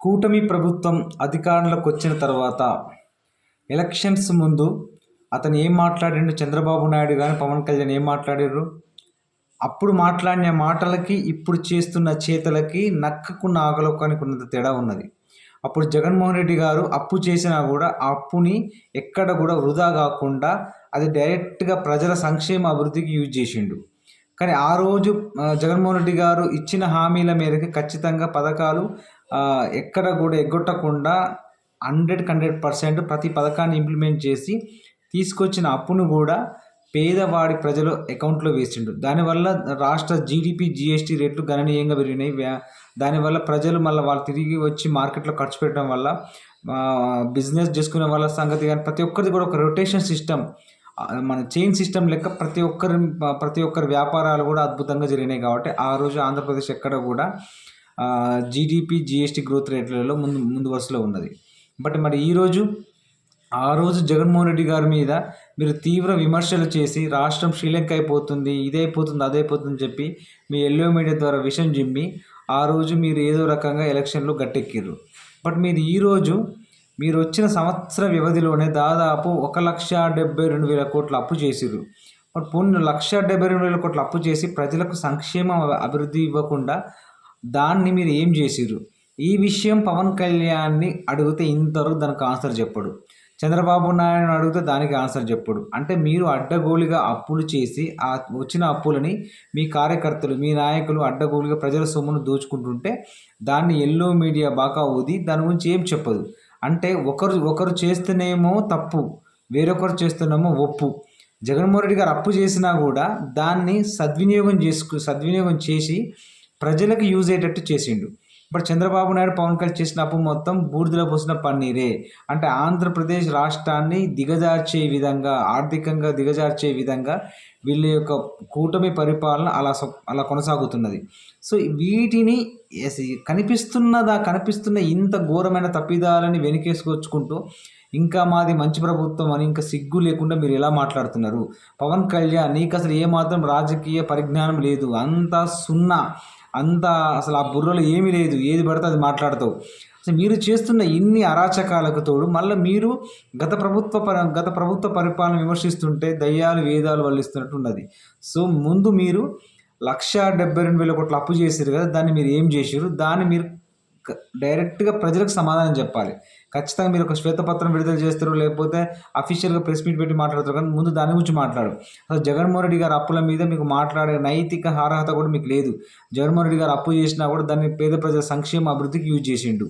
కూటమి ప్రభుత్వం అధికారంలోకి వచ్చిన తర్వాత ఎలక్షన్స్ ముందు అతను ఏం మాట్లాడిండు? చంద్రబాబు నాయుడు కానీ పవన్ కళ్యాణ్ ఏం మాట్లాడారు అప్పుడు మాట్లాడిన మాటలకి ఇప్పుడు చేస్తున్న చేతలకి నక్కకున్న నాగలోకానికి ఉన్నంత తేడా ఉన్నది. అప్పుడు జగన్మోహన్ రెడ్డి గారు అప్పు చేసినా కూడా ఆ అప్పుని ఎక్కడ కూడా వృధా కాకుండా అది డైరెక్ట్గా ప్రజల సంక్షేమ అభివృద్ధికి యూజ్ చేసిండు. కానీ ఆ రోజు జగన్మోహన్ రెడ్డి గారు ఇచ్చిన హామీల మేరకు ఖచ్చితంగా పథకాలు ఎక్కడ కూడా ఎగ్గొట్టకుండా హండ్రెడ్ హండ్రెడ్ పర్సెంట్ ప్రతి పథకాన్ని ఇంప్లిమెంట్ చేసి తీసుకొచ్చిన అప్పును కూడా పేదవాడి ప్రజలు అకౌంట్లో వేసిండు దానివల్ల రాష్ట్ర జీడిపి జిఎస్టీ రేట్లు గణనీయంగా పెరిగినాయి. దానివల్ల ప్రజలు మళ్ళీ వాళ్ళు తిరిగి వచ్చి మార్కెట్లో ఖర్చు పెట్టడం వల్ల బిజినెస్ చేసుకునే వాళ్ళ సంగతి కానీ ప్రతి ఒక్కరిది కూడా ఒక రొటేషన్ సిస్టమ్ మన చైన్ సిస్టమ్ లెక్క ప్రతి ఒక్కరి ప్రతి ఒక్కరి వ్యాపారాలు కూడా అద్భుతంగా జరిగినాయి కాబట్టి ఆ రోజు ఆంధ్రప్రదేశ్ ఎక్కడ కూడా జీడిపి జిఎస్టీ గ్రోత్ రేట్లలో ముందు ముందు వరుసలో ఉన్నది. బట్ మరి ఈరోజు ఆ రోజు జగన్మోహన్ రెడ్డి గారి మీద మీరు తీవ్ర విమర్శలు చేసి రాష్ట్రం శ్రీలంక అయిపోతుంది ఇదైపోతుంది అదైపోతుంది చెప్పి మీ ఎల్లో మీడియా ద్వారా విషయం జిమ్మి ఆ రోజు మీరు ఏదో రకంగా ఎలక్షన్లో గట్టెక్కిర్రు. బట్ మీరు ఈరోజు మీరు వచ్చిన సంవత్సర వ్యవధిలోనే దాదాపు ఒక లక్ష డెబ్బై రెండు వేల కోట్ల అప్పు చేసిరు బట్ పోనీ లక్ష డెబ్బై రెండు వేల కోట్ల అప్పు చేసి ప్రజలకు సంక్షేమ అభివృద్ధి ఇవ్వకుండా దాన్ని మీరు ఏం చేసిరు ఈ విషయం పవన్ కళ్యాణ్ని అడిగితే ఇంతవరకు దానికి ఆన్సర్ చెప్పడు. చంద్రబాబు నాయుడు అడిగితే దానికి ఆన్సర్ చెప్పడు. అంటే మీరు అడ్డగోలుగా అప్పులు చేసి ఆ వచ్చిన అప్పులని మీ కార్యకర్తలు మీ నాయకులు అడ్డగోలుగా ప్రజల సొమ్మును దోచుకుంటుంటే దాన్ని ఎల్లో మీడియా బాగా ఊది దాని గురించి ఏం చెప్పదు. అంటే ఒకరు ఒకరు చేస్తేనేమో తప్పు వేరొకరు చేస్తున్నామో ఒప్పు. జగన్మోహన్ రెడ్డి గారు అప్పు చేసినా కూడా దాన్ని సద్వినియోగం చేసుకు సద్వినియోగం చేసి ప్రజలకు యూజ్ అయ్యేటట్టు చేసిండు. ఇప్పుడు చంద్రబాబు నాయుడు పవన్ కళ్యాణ్ చేసిన అప్పు మొత్తం బూడిదలో పోసిన పన్నీరే. అంటే ఆంధ్రప్రదేశ్ రాష్ట్రాన్ని దిగజార్చే విధంగా ఆర్థికంగా దిగజార్చే విధంగా వీళ్ళ యొక్క కూటమి పరిపాలన అలా అలా కొనసాగుతున్నది. సో వీటిని కనిపిస్తున్నదా కనిపిస్తున్న ఇంత ఘోరమైన తప్పిదాలని వెనకేసుకొచ్చుకుంటూ ఇంకా మాది మంచి ప్రభుత్వం అని ఇంకా సిగ్గు లేకుండా మీరు ఎలా మాట్లాడుతున్నారు? పవన్ కళ్యాణ్ నీకు అసలు ఏమాత్రం రాజకీయ పరిజ్ఞానం లేదు. అంతా సున్నా. అంతా అసలు ఆ బుర్రలో ఏమీ లేదు ఏది పడితే అది మాట్లాడతావు. అసలు మీరు చేస్తున్న ఇన్ని అరాచకాలకు తోడు మళ్ళీ మీరు గత ప్రభుత్వ పర గత ప్రభుత్వ పరిపాలన విమర్శిస్తుంటే దయ్యాలు వేదాలు వల్లిస్తున్నట్టు ఉన్నది సో ముందు మీరు లక్ష డెబ్బై రెండు వేల కోట్ల అప్పు చేశారు కదా దాన్ని మీరు ఏం చేసారు దాన్ని మీరు డైరెక్ట్గా ప్రజలకు సమాధానం చెప్పాలి. ఖచ్చితంగా మీరు ఒక శ్వేతపత్రం విడుదల చేస్తారు లేకపోతే అఫీషియల్గా ప్రెస్ మీట్ పెట్టి మాట్లాడతారు కానీ ముందు దాని గురించి మాట్లాడు. అసలు జగన్మోహన్ రెడ్డి గారి అప్పుల మీద మీకు మాట్లాడే నైతిక అర్హత కూడా మీకు లేదు. జగన్మోహన్ రెడ్డి గారు అప్పు చేసినా కూడా దాన్ని పేద ప్రజల సంక్షేమ అభివృద్ధికి యూజ్ చేసిండు.